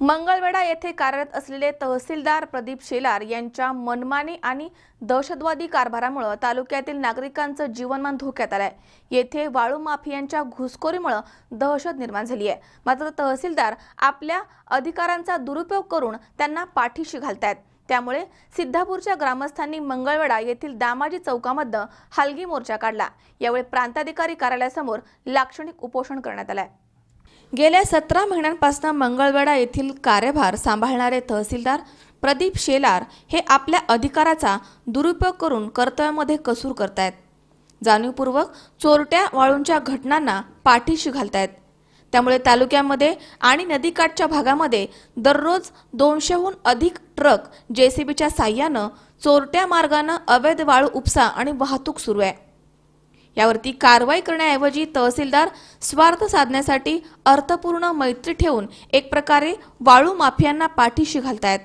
मंगळवेढा येथे कार्यरत असलेले तहसीलदार प्रदीप शेलार यांच्या मनमानी आणि दहशतवादी कारभारामुळे तालुक्यातील नागरिकांचं जीवनमान धोक्यात आलंय. येथे वाळू माफियांच्या घुसखोरीमुळे दहशत निर्माण झाली आहे मात्र तहसीलदार आपल्या अधिकारांचा दुरुपयोग करून त्यांना पाठीशी घालतायत. त्यामुळे सिद्धापूरच्या ग्रामस्थांनी मंगळवेढा येथील दामाजी चौकामध्ये हलगी मोर्चा काढला. यावेळी प्रांताधिकारी कार्यालयासमोर लाक्षणिक उपोषण करण्यात आलंय. गेल्या सतरा महिन्यांपासून मंगळवेढा येथील कार्यभार सांभाळणारे तहसीलदार प्रदीप शेलार हे आपल्या अधिकाराचा दुरुपयोग करून कर्तव्यामध्ये कसूर करतायत. जाणीवपूर्वक चोरट्या वाळूंच्या घटनांना पाठीशी घालतायत. त्यामुळे तालुक्यामध्ये आणि नदीकाठच्या भागामध्ये दररोज दोनशेहून अधिक ट्रक जेसीबीच्या साह्यानं चोरट्या मार्गानं अवैध वाळू उपसा आणि वाहतूक सुरू आहे. यावरती कारवाई करण्याऐवजी तहसीलदार स्वार्थ साधण्यासाठी अर्थपूर्ण मैत्री ठेवून एक प्रकारे वाळू माफियांना पाठीशी घालतायत.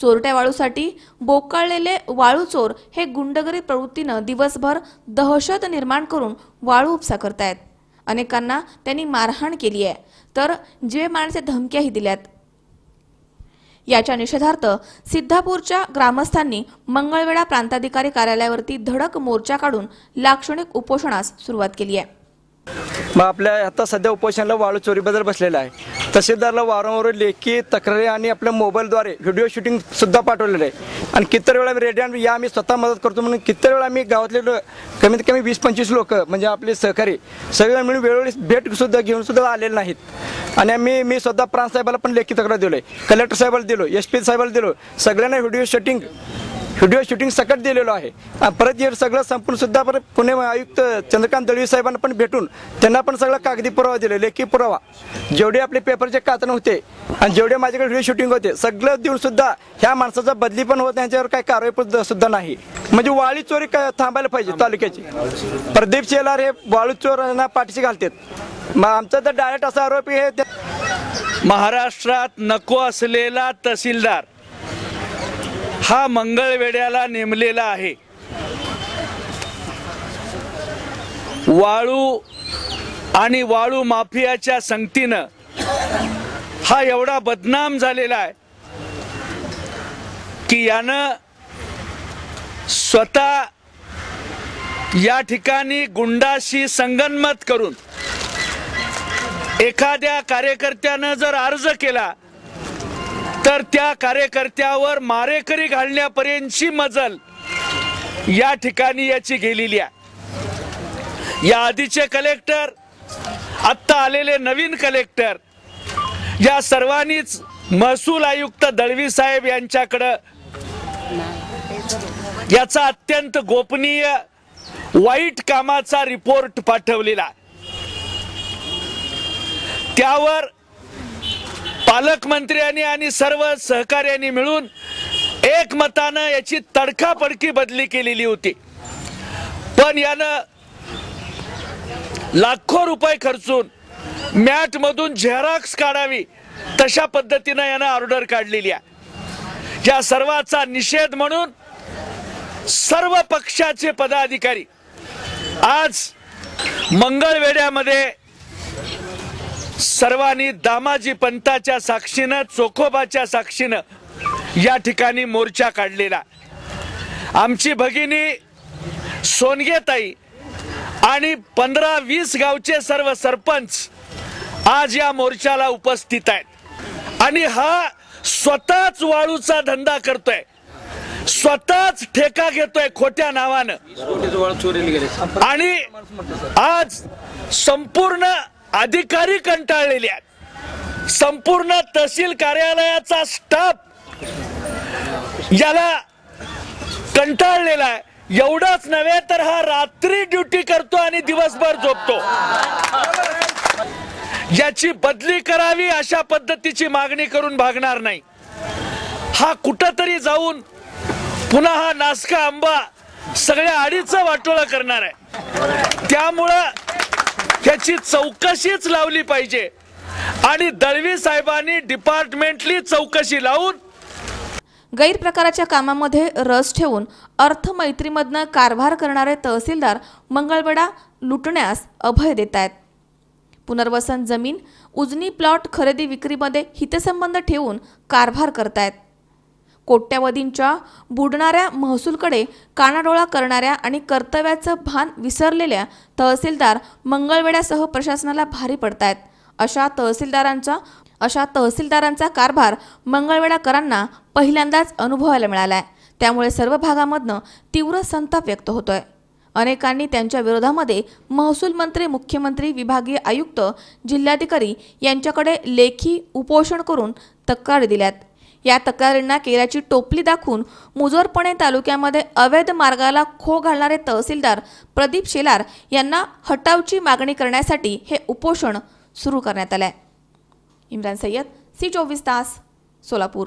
चोरट्या वाळूसाठी बोकाळलेले वाळू चोर हे गुंडगिरी प्रवृत्तीनं दिवसभर दहशत निर्माण करून वाळू उपसा करतायत. अनेकांना त्यांनी मारहाण केली आहे तर जे मारण्याच्या धमक्याही दिल्यात. याच्या निषेधार्थ सिद्धापूरच्या ग्रामस्थांनी मंगळवेढा प्रांताधिकारी कार्यालयावरती धडक मोर्चा काढून लाक्षणिक उपोषणास सुरुवात केली आहे. मग आपल्या आता सध्या उपोषणाला वाळू चोरीबद्दल बसलेला आहे. तहसीलदारला वारंवार लेखी तक्रारी आणि आपल्या मोबाईलद्वारे व्हिडिओ शूटिंग सुद्धा पाठवलेलं आहे. आणि किती वेळा रेडिओ या आम्ही स्वतः मदत करतो म्हणून किती वेळा आम्ही गावातले कमीत कमी वीस पंचवीस लोक म्हणजे आपले सहकारी सगळे मिळून वेळोवेळी भेट सुद्धा घेऊन सुद्धा आलेले नाहीत. आणि आम्ही मी स्वतः प्रांत साहेबाला पण लेखी तक्रार दिलोय. कलेक्टर साहेबाला दिलो एस पी साहेबाला दिलो सगळ्यांना व्हिडिओ शूटिंग व्हिडिओ शूटिंग सकट दिलेलो आहे. परत हे सगळं संपून सुद्धा परत पुणे आयुक्त चंद्रकांत दळवी साहेबांना पण भेटून त्यांना पण सगळा कागदी पुरावा दिले लेखी पुरावा. जेवढे आपले पेपरचे कातन होते आणि जेवढे माझ्याकडे व्हिडिओ शूटिंग होते सगळं देऊन सुद्धा ह्या माणसाचा बदली पण होत यांच्यावर काही कारवाई पण सुद्धा नाही. म्हणजे वाळी चोरी काय थांबायला पाहिजे तालुक्याची. प्रदीप शेलार हे वाळू चोरांना पाठीशी घालतात. मग आमचा तर डायरेक्ट असा आरोपी हे महाराष्ट्रात नको असलेला तहसीलदार. हा मंगळवेड्याला नेमलेला आहे. वाळू आणि वाळू माफियाच्या संगतीनं हा एवढा बदनाम झालेला आहे की यानं स्वतः या ठिकाणी गुंडाशी संगनमत करून एखाद्या कार्यकर्त्यानं जर अर्ज केला तर त्या कार्यकर्त्यावर मारेकरी घालण्यापर्यंतची मजल या ठिकाणी याची गेलेली आहे. या आधीचे कलेक्टर आत्ता आलेले नवीन कलेक्टर या सर्वांनीच महसूल आयुक्त दळवी साहेब यांच्याकडं याचा अत्यंत गोपनीय वाईट कामाचा रिपोर्ट पाठवलेला त्यावर पालकमंत्र्यांनी आणि सर्व सहकार्यांनी मिळून एकमतानं याची तडकापडकी बदली केलेली होती. पण यानं लाखो रुपये खर्चून मॅट मधून झेरॉक्स काढावी तशा पद्धतीनं यानं ऑर्डर काढलेली आहे. या सर्वाचा निषेध म्हणून सर्व पक्षाचे पदाधिकारी आज मंगळवेड्यामध्ये सर्वांनी दामाजी पंताच्या साक्षीनं चोखोबाच्या साक्षीनं या ठिकाणी मोर्चा काढलेला. आमची भगिनी सोनगेताई आणि पंधरा वीस गावचे सर्व सरपंच आज या मोर्चाला उपस्थित आहेत. आणि हा स्वतःच वाळूचा धंदा करतोय. स्वतःच ठेका घेतोय खोट्या नावानं. आणि आज संपूर्ण अधिकारी कंटाळलेले आहेत. संपूर्ण तहसील कार्यालयाचा स्टाफ याला कंटाळलेला आहे. एवढाच नव्हे तर हा रात्री ड्युटी करतो आणि दिवसभर झोपतो. याची बदली करावी अशा पद्धतीची मागणी करून भागणार नाही. हा कुठंतरी जाऊन पुन्हा हा नासका आंबा सगळ्या आडीचं वाटोळा करणार आहे. त्यामुळं ह्याची चौकशीच लावली पाहिजे. आणि दळवी साहेबांनी डिपार्टमेंटली चौकशी लावून गैरप्रकाराच्या कामामध्ये रस ठेवून अर्थमैत्रीमधनं कारभार करणारे तहसीलदार मंगळवेढा लुटण्यास अभय देत आहेत पुनर्वसन जमीन उजनी प्लॉट खरेदी विक्रीमध्ये हितसंबंध ठेवून कारभार करतायत. कोट्यावधींच्या बुडणाऱ्या महसूलकडे कानाडोळा करणाऱ्या आणि कर्तव्याचं भान विसरलेल्या तहसीलदार मंगळवेड्यासह प्रशासनाला भारी पडतायत. अशा तहसीलदारांचा अशा तहसीलदारांचा कारभार मंगळवेडाकरांना पहिल्यांदाच अनुभवायला मिळाला आहे त्यामुळे सर्व भागामधनं तीव्र संताप व्यक्त होतोय. अनेकांनी त्यांच्या विरोधामध्ये महसूल मंत्री मुख्यमंत्री विभागीय आयुक्त जिल्हाधिकारी यांच्याकडे लेखी उपोषण करून तक्रारी दिल्यात. या तक्रारींना केराची टोपली दाखवून मुजोरपणे तालुक्यामध्ये अवैध मार्गाला खो घालणारे तहसीलदार प्रदीप शेलार यांना हटावची मागणी करण्यासाठी हे उपोषण सुरू करण्यात आलं आहे इम्रान सय्यद सी चोवीस तास सोलापूर.